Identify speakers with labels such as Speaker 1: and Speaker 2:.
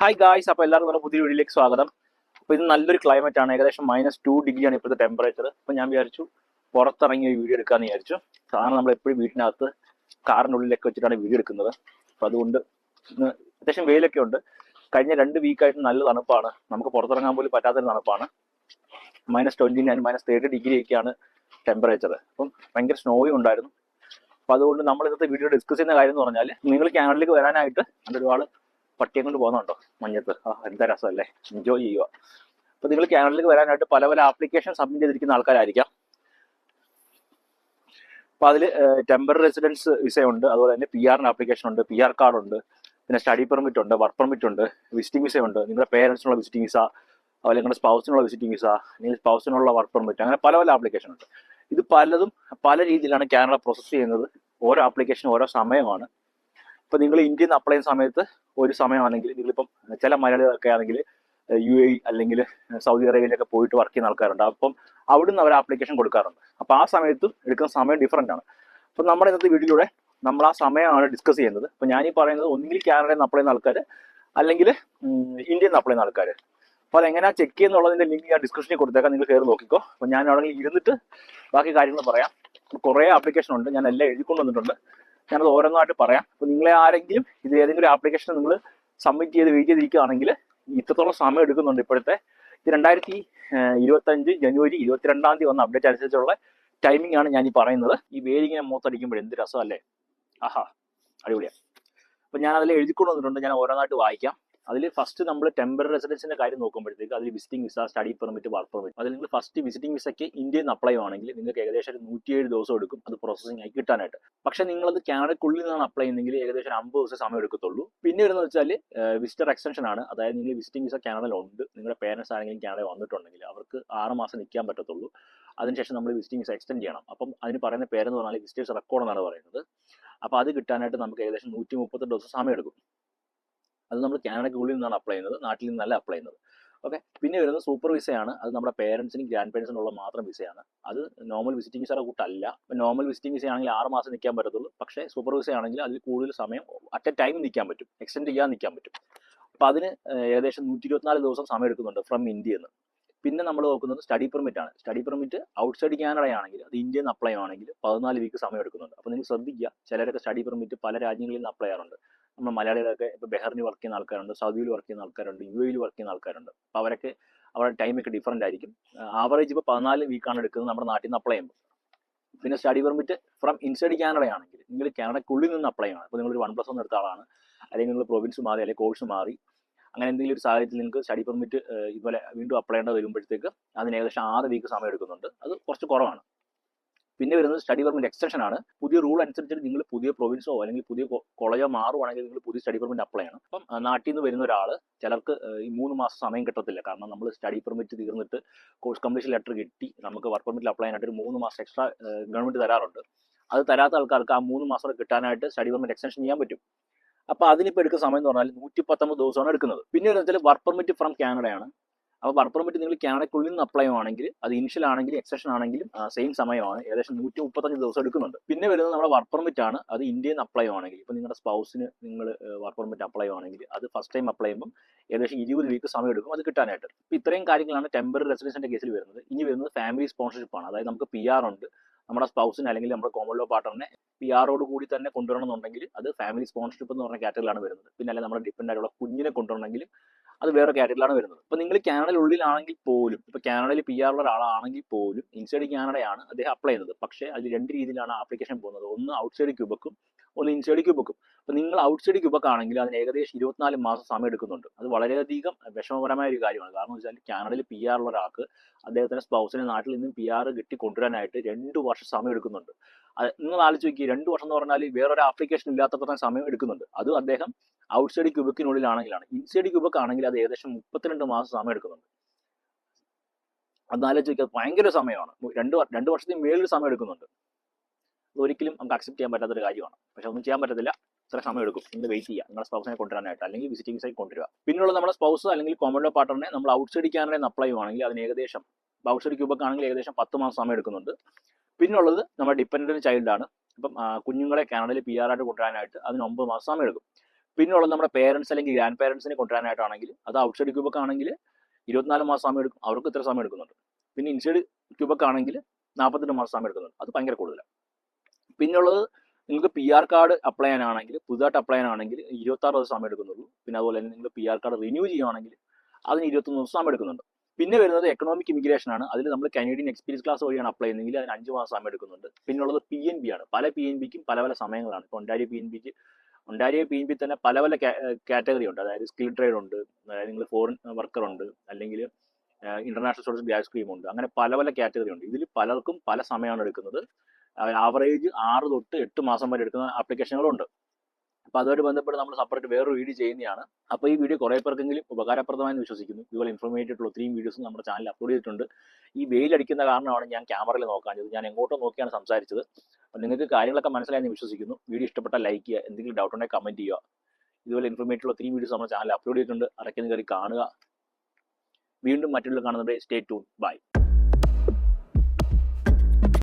Speaker 1: Hi guys അപ്പോൾ എല്ലാവർക്കും നമ്മുടെ പുതിയ വീഡിയോയിലേക്ക് സ്വാഗതം. അപ്പോൾ ഇത് നല്ലൊരു ക്ലൈമറ്റ് ആണ്. ഏകദേശം മൈനസ് ടു ഡിഗ്രിയാണ് ഇപ്പോഴത്തെ ടെമ്പറേച്ചർ അപ്പോൾ ഞാൻ വിചാരിച്ചു പുറത്തിറങ്ങി വീഡിയോ എടുക്കാമെന്ന് വിചാരിച്ചു. സാധാരണ നമ്മൾ എപ്പോഴും വീട്ടിനകത്ത് കാറിന്റെ ഉള്ളിലൊക്കെ വെച്ചിട്ടാണ് വീഡിയോ എടുക്കുന്നത്. അപ്പോൾ അതുകൊണ്ട് ഇന്ന് അത്യാവശ്യം വെയിലൊക്കെ ഉണ്ട്. കഴിഞ്ഞ രണ്ട് വീക്കായിട്ട് നല്ല തണുപ്പാണ്. നമുക്ക് പുറത്തിറങ്ങാൻ പോലും പറ്റാത്തൊരു തണുപ്പാണ്. Minus twenty nine minus thirty degree ഒക്കെയാണ് ടെമ്പറേച്ചർ അപ്പം ഭയങ്കര സ്നോയും ഉണ്ടായിരുന്നു. അപ്പോൾ അതുകൊണ്ട് നമ്മൾ ഇന്നത്തെ വീഡിയോ ഡിസ്കസ് ചെയ്യുന്ന കാര്യം എന്ന് പറഞ്ഞാൽ നിങ്ങൾ കാനഡയിലേക്ക് വരാനായിട്ട് ഒരുപാട് പട്ടിയെ കൊണ്ട് പോകുന്നുണ്ടോ? മഞ്ഞത്ത്. ആ എന്താ രസമല്ലേ? എൻജോയ് ചെയ്യുക. അപ്പൊ നിങ്ങൾ കാനഡയിലേക്ക് വരാനായിട്ട് പല പല ആപ്ലിക്കേഷൻ സബ്മിറ്റ് ചെയ്തിരിക്കുന്ന ആൾക്കാരായിരിക്കാം. അപ്പൊ അതിൽ ടെമ്പററി റെസിഡൻസ് വിസ ഉണ്ട്. അതുപോലെ തന്നെ പി ആറിന് ആപ്ലിക്കേഷൻ ഉണ്ട് പി ആർ കാർഡ് ഉണ്ട് പിന്നെ സ്റ്റഡി പെർമിറ്റ് ഉണ്ട് വർക്ക് പെർമിറ്റ് ഉണ്ട് വിസിറ്റിംഗ് വിസ ഉണ്ട്. നിങ്ങളുടെ പേരൻസിനുള്ള വിസിറ്റിംഗ് വിസ അതുപോലെ നിങ്ങളുടെ സ്പൗസിനുള്ള വിസിറ്റിംഗ് വിസ അല്ലെങ്കിൽ സ്പൗസിനുള്ള വർക്ക് പെർമിറ്റ് അങ്ങനെ പല പല ആപ്ലിക്കേഷൻ ഉണ്ട്. ഇത് പലതും പല രീതിയിലാണ് കാനഡ പ്രോസസ്സ് ചെയ്യുന്നത്. ഓരോ ആപ്ലിക്കേഷനും ഓരോ സമയമാണ്. ഇപ്പൊ നിങ്ങൾ ഇന്ത്യയിൽ നിന്ന് അപ്ലൈ ചെയ്യുന്ന സമയത്ത് ഒരു സമയമാണെങ്കിൽ നിങ്ങളിപ്പം ചില മലയാളികളൊക്കെ ആണെങ്കിൽ യു എ അല്ലെങ്കിൽ സൗദി അറേബ്യയിലൊക്കെ പോയിട്ട് വർക്ക് ചെയ്യുന്ന ആൾക്കാരുണ്ട്. അപ്പം അവിടെ നിന്ന് അവർ ആപ്ലിക്കേഷൻ കൊടുക്കാറുണ്ട്. അപ്പൊ ആ സമയത്തും എടുക്കുന്ന സമയം ഡിഫറെന്റ് ആണ്. അപ്പൊ നമ്മുടെ ഇന്നത്തെ വീഡിയോയിലൂടെ നമ്മൾ ആ സമയമാണ് ഡിസ്കസ് ചെയ്യുന്നത്. അപ്പൊ ഞാൻ ഈ പറയുന്നത് ഒന്നുകിൽ കാനഡയിൽ നിന്ന് അപ്ലൈ ചെയ്യുന്ന ആൾക്കാർ അല്ലെങ്കിൽ ഇന്ത്യയിൽ നിന്ന് അപ്ലൈ ചെയ്യുന്ന ആൾക്കാർ അപ്പോൾ അതെങ്ങനെയാ ചെക്ക് ചെയ്യുന്നുള്ളതിന്റെ ലിങ്ക് ഞാൻ ഡിസ്ക്രിപ്ഷനിൽ കൊടുത്തേക്കാം. നിങ്ങൾ കയറി നോക്കിക്കോ. അപ്പൊ ഞാൻ ആണെങ്കിൽ ഇരുന്നിട്ട് ബാക്കി കാര്യങ്ങൾ പറയാം. കുറേ ആപ്ലിക്കേഷൻ ഉണ്ട്. ഞാൻ എല്ലാം എഴുതിക്കൊണ്ട് വന്നിട്ടുണ്ട്. ഞാനത് ഓരോന്നായിട്ട് പറയാം. അപ്പോൾ നിങ്ങളെ ആരെങ്കിലും ഇത് ഏതെങ്കിലും ആപ്ലിക്കേഷൻ നിങ്ങൾ സബ്മിറ്റ് ചെയ്ത് വെയിറ്റ് ചെയ്തിരിക്കുകയാണെങ്കിൽ ഇത്രത്തോളം സമയം എടുക്കുന്നുണ്ട് ഇപ്പോഴത്തെ. ഇത് രണ്ടായിരത്തി ഇരുപത്തഞ്ച് ജനുവരി ഇരുപത്തിരണ്ടാം തീയതി വന്ന അപ്ഡേറ്റ് അനുസരിച്ചുള്ള ടൈമിംഗ് ആണ് ഞാൻ ഈ പറയുന്നത്. ഈ വേരിങ്ങനെ മൂത്തടിക്കുമ്പോൾ എന്ത് രസമല്ലേ? ആഹാ അടിപൊളിയാണ് അപ്പോൾ ഞാൻ അതിൽ എഴുതിക്കൊണ്ടു വന്നിട്ടുണ്ട്. ഞാൻ ഓരോന്നായിട്ട് വായിക്കാം. അതിൽ ഫസ്റ്റ് നമ്മൾ ടെമ്പററി റെസിഡൻസിന്റെ കാര്യം നോക്കുമ്പോഴത്തേക്ക് അതിൽ visiting visa study permit work permit അതിൽ നിങ്ങൾ ഫസ്റ്റ് വിസിറ്റിംഗ് വിസയ്ക്ക് ഇന്ത്യയിൽ നിന്ന് അപ്ലൈ ആണെങ്കിൽ നിങ്ങൾക്ക് ഏകദേശം ഒരു നൂറ്റിയേഴ് ദിവസം എടുക്കും അത് പ്രോസസ്സിംഗ് ആയി കിട്ടാനായിട്ട്. പക്ഷെ നിങ്ങൾ അത് കാനഡയ്ക്കുള്ളിൽ നിന്നാണ് അപ്ലൈ ചെയ്യുന്നെങ്കിൽ ഏകദേശം അമ്പത് ദിവസം സമയം എടുക്കത്തുള്ളൂ. പിന്നെ വരുന്നത് വെച്ചാൽ വിസിറ്റർ എക്സ്റ്റൻഷൻ ആണ്. അതായത് നിങ്ങൾ വിസിറ്റിംഗ് വിസ കാനഡയിൽ ഉണ്ട് നിങ്ങളുടെ പേരൻസ് ആരെങ്കിലും കാനഡയിൽ വന്നിട്ടുണ്ടെങ്കിൽ അവർക്ക് ആറ് മാസം നിൽക്കാൻ പറ്റത്തുള്ളൂ. അതിനുശേഷം നമ്മൾ വിസിറ്റിംഗ് വിസ എക്സ്റ്റെൻഡ് ചെയ്യണം. അപ്പം അതിന് പറയുന്ന പേരെന്ന് പറഞ്ഞാൽ വിസിറ്റേഴ്സ് റെക്കോർഡ് എന്നാണ് പറയുന്നത്. അപ്പോൾ അത് കിട്ടാനായിട്ട് നമുക്ക് ഏകദേശം നൂറ്റി മുപ്പത്തെട്ട് ദിവസം സമയം എടുക്കും. അത് നമ്മൾ കാനഡയ്ക്ക് ഉള്ളിൽ നിന്നാണ് അപ്ലൈ ചെയ്യുന്നത് നാട്ടിൽ നിന്നല്ല അപ്ലൈ ചെയ്യുന്നത്. ഓക്കെ പിന്നെ വരുന്നത് സൂപ്പർ വിസയാണ് അത് നമ്മുടെ പേരൻസിനും ഗ്രാൻഡ് പേരൻസിനും ഉള്ള മാത്രം വിസയാണ് അത് നോർമൽ വിസിറ്റിംഗ് വിസയുടെ കൂട്ടല്ല. നോർമൽ വിസിറ്റിംഗ് വിസ ആണെങ്കിൽ ആറ് മാസം നിൽക്കാൻ പറ്റത്തുള്ളൂ. പക്ഷേ സൂപ്പർ വിസ ആണെങ്കിൽ അതിൽ കൂടുതൽ സമയം അറ്റ് എ ടൈം നിൽക്കാൻ പറ്റും. എക്സ്റ്റെൻഡ് ചെയ്യാൻ നിൽക്കാൻ പറ്റും. അപ്പോൾ അതിന് ഏകദേശം നൂറ്റി ഇരുപത്തിനാല് ദിവസം സമയം എടുക്കുന്നുണ്ട് ഫ്രം ഇന്ത്യ എന്ന് പിന്നെ നമ്മൾ നോക്കുന്നത് സ്റ്റഡി പെർമിറ്റ് ആണ്. സ്റ്റഡി പെർമിറ്റ് ഔട്ട്സൈഡ് കാനഡ ആണെങ്കിൽ അത് ഇന്ത്യയിൽ നിന്ന് അപ്ലൈ ആണെങ്കിൽ പതിനാല് വീക്ക് സമയം എടുക്കുന്നുണ്ട്. അപ്പോൾ നിങ്ങൾ ശ്രദ്ധിക്കുക. ചിലരൊക്കെ സ്റ്റഡി പെർമിറ്റ് പല രാജ്യങ്ങളിൽ നിന്ന് അപ്ലൈ ചെയ്യാറുണ്ട്. നമ്മൾ മലയാളികളൊക്കെ ഇപ്പോൾ ബെഹറിന് വർക്ക് ചെയ്യുന്ന ആൾക്കാരുണ്ട് സൗദിയിൽ വർക്ക് ചെയ്യുന്ന ആൾക്കാരുണ്ട് യു എയിൽ വർക്ക് ചെയ്യുന്ന ആൾക്കാരുണ്ട്. അപ്പോൾ അവരൊക്കെ അവരുടെ ടൈമൊക്കെ ഡിഫറന്റ് ആയിരിക്കും. ആവറേജ് ഇപ്പോൾ പതിനാല് വീക്കാണ് എടുക്കുന്നത് നമ്മുടെ നാട്ടിൽ നിന്ന് അപ്ലൈ ചെയ്യുമ്പോൾ. പിന്നെ study permit from inside Canada ആണെങ്കിൽ നിങ്ങൾ കാനഡക്കുള്ളിൽ നിന്ന് അപ്ലൈ ചെയ്യണം. അപ്പോൾ നിങ്ങൾ ഒരു വൺ പ്ലസ് ഒന്ന് എടുത്ത ആളാണ്. അല്ലെങ്കിൽ നിങ്ങൾ പ്രൊവിൻസ് മാറി അല്ലെങ്കിൽ കോഴ്സ് മാറി. അങ്ങനെ എന്തെങ്കിലും ഒരു സാഹചര്യത്തിൽ നിങ്ങൾക്ക് സ്റ്റഡി പെർമിറ്റ് ഇതുപോലെ വീണ്ടും അപ്ലൈ ചെയ്യേണ്ട വരുമ്പോഴത്തേക്ക് അതിന് ഏകദേശം ആറ് വീക്ക് സമയം എടുക്കുന്നുണ്ട്. അത് കുറച്ച് കുറവാണ്. പിന്നെ വരുന്നത് സ്റ്റഡി പെർമിറ്റ് എക്സ്റ്റൻഷൻ ആണ്. പുതിയ റൂൾ അനുസരിച്ച് നിങ്ങൾ പുതിയ പ്രൊവിൻസോ അല്ലെങ്കിൽ പുതിയ കോളേജോ മാറുവാണെങ്കിൽ നിങ്ങൾ പുതിയ സ്റ്റഡി പെർമിറ്റ് അപ്ലൈ ചെയ്യണം. അപ്പം നാട്ടിൽ നിന്ന് വരുന്ന ഒരാൾ ചിലർക്ക് ഈ മൂന്ന് മാസം സമയം കിട്ടത്തില്ല. കാരണം നമ്മൾ സ്റ്റഡി പെർമിറ്റ് തീർന്നിട്ട് കോഴ്സ് കംപ്ലീഷൻ ലെറ്റർ കിട്ടി. നമുക്ക് വർക്ക് പെർമിറ്റിൽ അപ്ലൈ ചെയ്യാനായിട്ട് ഒരു മൂന്ന് മാസം എക്സ്ട്രാ ഗവൺമെന്റ് തരാറുണ്ട്. അത് തരാത്ത ആൾക്കാർക്ക് ആ മൂന്ന് മാസം കിട്ടാനായിട്ട് സ്റ്റഡി പെർമിറ്റ് എക്സ്റ്റൻഷൻ ചെയ്യാൻ പറ്റും. അപ്പോൾ അതിനിപ്പോൾ എടുക്കുന്ന സമയം എന്ന് പറഞ്ഞാൽ നൂറ്റി പത്തൊമ്പത് ദിവസമാണ് എടുക്കുന്നത്. പിന്നെ വർക്ക് പെർമിറ്റ് ഫ്രം കാനഡയാണ് അപ്പോൾ വർക്ക് പെർമിറ്റ് നിങ്ങൾ ക്യാനഡയ്ക്കുള്ളിൽ നിന്ന് അപ്ലൈ ആണെങ്കിൽ അത് ഇനിഷ്യൽ ആണെങ്കിലും എക്സ്റ്റൻഷൻ ആണെങ്കിലും സെയിം സമയമാണ്. ഏകദേശം നൂറ്റി മുപ്പത്തഞ്ച് ദിവസം എടുക്കുന്നുണ്ട്. പിന്നെ വരുന്നത് നമ്മുടെ വർക്ക് പെർമിറ്റ് ആണ്. അത് ഇന്ത്യയിൽ നിന്ന് അപ്ലൈ ആണെങ്കിൽ ഇപ്പോൾ നിങ്ങളുടെ സ്പൗസിന് നിങ്ങൾ വർക്ക് പെർമിറ്റ് അപ്ലൈ ആണെങ്കിൽ അത് ഫസ്റ്റ് ടൈം അപ്ലൈ ചെയ്യുമ്പോൾ ഏകദേശം ഇരുപത് വീക്ക് സമയം എടുക്കും. അത് കിട്ടാനായിട്ട്. ഇപ്പോൾ ഇത്രയും കാര്യങ്ങളാണ് ടെമ്പററി റെസിഡൻസിന്റെ കേസിൽ വരുന്നത്. ഇനി വരുന്നത് ഫാമിലി സ്പോൺസർഷിപ്പ് ആണ്. അതായത് നമുക്ക് പി ആർ ഉണ്ട്. നമ്മുടെ സ്പൗസിന് അല്ലെങ്കിൽ നമ്മുടെ കോമൺ ലോ പാർട്ണറിനെ പി ആറോട് കൂടി തന്നെ കൊണ്ടുവരണമെന്നുണ്ടെങ്കിൽ അത് ഫാമിലി സ്പോൺസർഷിപ്പ് എന്ന് പറഞ്ഞ കാറ്റഗറിയിലാണ് വരുന്നത്. പിന്നെ അല്ലെങ്കിൽ നമ്മുടെ ഡിപ്പെൻഡ് ആയിട്ടുള്ള കുഞ്ഞിനെ കൊണ്ടുവരണമെങ്കിലും അത് വേറെ കാറ്റഗറിയിലാണ് വരുന്നത്. ഇപ്പൊ നിങ്ങൾ കാനഡയിലുള്ളിലാണെങ്കിൽ പോലും ഇപ്പൊ കാനഡയിൽ പി ആർ ഉള്ള ഒരാളാണെങ്കിൽ പോലും ഇൻസൈഡ് കാനഡയാണ് അദ്ദേഹം അപ്ലൈ ചെയ്യുന്നത്. പക്ഷേ അതിൽ രണ്ട് രീതിയിലാണ് ആപ്ലിക്കേഷൻ പോകുന്നത്. ഒന്ന് ഔട്ട്സൈഡ് ക്യൂബക്കും ഒന്ന് ഇൻസൈഡ് ക്യൂബക്കും. അപ്പൊ നിങ്ങൾ ഔട്ട്സൈഡ് ക്യൂബക്ക് ആണെങ്കിൽ അതിന് ഏകദേശം ഇരുപത്തിനാല് മാസം സമയം എടുക്കുന്നുണ്ട്. അത് വളരെയധികം വിഷമപരമായ ഒരു കാര്യമാണ്. കാരണം വെച്ചാൽ കാനഡയിൽ പി ആർ ഉള്ള ഒരാൾക്ക് അദ്ദേഹത്തിന്റെ സ്പൗസിനെ നാട്ടിൽ നിന്നും പി ആർ കിട്ടി കൊണ്ടുവരാനായിട്ട് രണ്ട് വർഷം സമയം എടുക്കുന്നുണ്ട്. നിങ്ങൾ ആലോചിച്ച് നോക്കി രണ്ട് വർഷം എന്ന് പറഞ്ഞാൽ വേറൊരു ആപ്ലിക്കേഷൻ ഇല്ലാത്തപ്പോൾ സമയം എടുക്കുന്നുണ്ട്. അത് അദ്ദേഹം ഔട്ട്സൈഡ് ക്യൂബക്കിനുള്ളിലാണെങ്കിലാണ്. ഇൻസൈഡ് ക്യൂബക്ക് ആണെങ്കിൽ അത് ഏകദേശം മുപ്പത്തിരണ്ട് മാസം സമയം എടുക്കുന്നുണ്ട്. അത് ആലോചിച്ച് നോക്കിയാൽ ഭയങ്കര സമയമാണ്. രണ്ട് രണ്ട് വർഷത്തിന് മേളിൽ സമയം എടുക്കുന്നുണ്ട്. അത് ഒരിക്കലും നമുക്ക് അക്സെപ്റ്റ് ചെയ്യാൻ പറ്റാത്തൊരു കാര്യമാണ്. പക്ഷെ ഒന്നും ചെയ്യാൻ പറ്റത്തില്ല. ഇത്ര സമയം എടുക്കും. നിങ്ങൾ വെയിറ്റ് ചെയ്യുക നിങ്ങളുടെ സ്പൗസിനെ കൊണ്ടുവരാനായിട്ട്. അല്ലെങ്കിൽ വിസിറ്റിംഗ് സൈറ്റ് കൊണ്ടുവരിക. പിന്നെയുള്ള നമ്മുടെ സ്പൗസ് അല്ലെങ്കിൽ കോമഡോ പാർട്ണറിനെ നമ്മൾ ഔട്ട്സൈഡ് കാനഡയിൽ അപ്ലൈ ചെയ്യുവാണെങ്കിൽ അതിന് ഏകദേശം ഔട്ട്സൈഡ് ക്യൂബക്ക് ആണെങ്കിൽ ഏകദേശം പത്ത് മാസം സമയം എടുക്കുന്നുണ്ട്. പിന്നുള്ളത് നമ്മുടെ ഡിപ്പെൻഡന്റ് ചൈൽഡ് ആണ്. അപ്പം കുഞ്ഞുങ്ങളെ കാനഡയിൽ പി ആർ ആയിട്ട് കൊണ്ടുവരാനായിട്ട് അതിന് ഒമ്പത് മാസം സമയം എടുക്കും. പിന്നെയുള്ളത് നമ്മുടെ പേരൻസ് അല്ലെങ്കിൽ ഗ്രാൻഡ് പേരൻസിനെ കൊണ്ടുവരാനായിട്ടാണെങ്കിൽ അത് ഔട്ട്സൈഡ് ക്യൂബക്ക് ആണെങ്കിൽ ഇരുപത്തിനാല് മാസം സമയം എടുക്കും. അവർക്ക് ഇത്ര സമയം എടുക്കുന്നുണ്ട്. പിന്നെ ഇൻസൈഡ് ക്യൂബക്ക് ആണെങ്കിൽ നാൽപ്പത്തെട്ട് മാസം സമയം എടുക്കുന്നുണ്ട്. അത് ഭയങ്കര കൂടുതലാണ് പിന്നുള്ളത് നിങ്ങൾക്ക് പി ആർ കാർഡ് അപ്ലൈ ചെയ്യാനാണെങ്കിൽ പുതുതായിട്ട് അപ്ലൈ ചെയ്യാനാണെങ്കിൽ ഇരുപത്താറ് ദിവസം സമയം എടുക്കുന്നുള്ളൂ. പിന്നെ അതുപോലെ തന്നെ നിങ്ങൾ പി ആർ കാർഡ് റിന്യൂ ചെയ്യുകയാണെങ്കിൽ അതിന് ഇരുപത്തൊന്ന് ദിവസം സമയം എടുക്കുന്നുണ്ട്. പിന്നെ വരുന്നത് എക്കണോമിക് ഇമിഗ്രേഷൻ ആണ്. അതിൽ നമ്മൾ കാനേഡിയൻ എക്സ്പീരിയൻസ് ക്ലാസ് വഴിയാണ് അപ്ലൈ ചെയ്യുന്നതെങ്കിൽ അതിന് അഞ്ച് മാസം സമയം എടുക്കുന്നുണ്ട്. പിന്നുള്ളത് പി എൻ ബി ആണ്. പല പി എൻ ബിക്കും പല പല സമയങ്ങളാണ്. ഇപ്പോൾ ഒണ്ടാരിയോ പി എൻ ബിക്ക് ഒണ്ടാരിയ പി എൻ ബി തന്നെ പല പല കാറ്റഗറി ഉണ്ട്. അതായത് സ്കിൽ ട്രേഡ് ഉണ്ട്. അതായത് നിങ്ങൾ ഫോറിൻ വർക്കർ ഉണ്ട്. അല്ലെങ്കിൽ ഇന്റർനാഷണൽ സ്റ്റുഡൻസ് ഗ്യാസ് സ്കീം ഉണ്ട്. അങ്ങനെ പല പല കാറ്റഗറി ഉണ്ട്. ഇതിൽ പലർക്കും പല സമയമാണ് എടുക്കുന്നത്. ആവറേജ് ആറ് തൊട്ട് എട്ട് മാസം വരെ എടുക്കുന്ന ആപ്ലിക്കേഷനുകളുണ്ട് അപ്പോൾ അതുമായിട്ട് ബന്ധപ്പെട്ട് നമ്മൾ സെപ്പറേറ്റ് വേറൊരു വീഡിയോ ചെയ്യുന്നതാണ് അപ്പോൾ ഈ വീഡിയോ കുറേ പേർക്കെങ്കിലും ഉപകാരപ്രദമായി വിശ്വസിക്കുന്നു. ഇതുപോലെ ഇൻഫോർമേറ്റീവ് ആയിട്ടുള്ള ഒത്തിരി വീഡിയോസും നമ്മുടെ ചാനലിൽ അപ്ലോഡ് ചെയ്തിട്ടുണ്ട്. ഈ വെയിലടിക്കുന്ന കാരണമാണ് ഞാൻ ക്യാമറയിൽ നോക്കാഞ്ഞത്. ഞാൻ എങ്ങോട്ടോ നോക്കിയാണ് സംസാരിച്ചത്. നിങ്ങൾക്ക് കാര്യങ്ങളൊക്കെ മനസ്സിലായെന്ന് വിശ്വസിക്കുന്നു. വീഡിയോ ഇഷ്ടപ്പെട്ടാൽ ലൈക്ക് ചെയ്യുക. എന്തെങ്കിലും ഡൗട്ട് ഉണ്ടെങ്കിൽ കമന്റ് ചെയ്യുക. ഇതുപോലെ ഇൻഫോർമേറ്റീവ് ഒത്തിരി വീഡിയോസ് നമ്മുടെ ചാനലിൽ അപ്ലോഡ് ചെയ്തിട്ടുണ്ട്. അടയ്ക്കുന്ന കയറി കാണുക. വീണ്ടും മറ്റുള്ള കാണുന്നത് സ്റ്റേ ടൂൺ ബൈ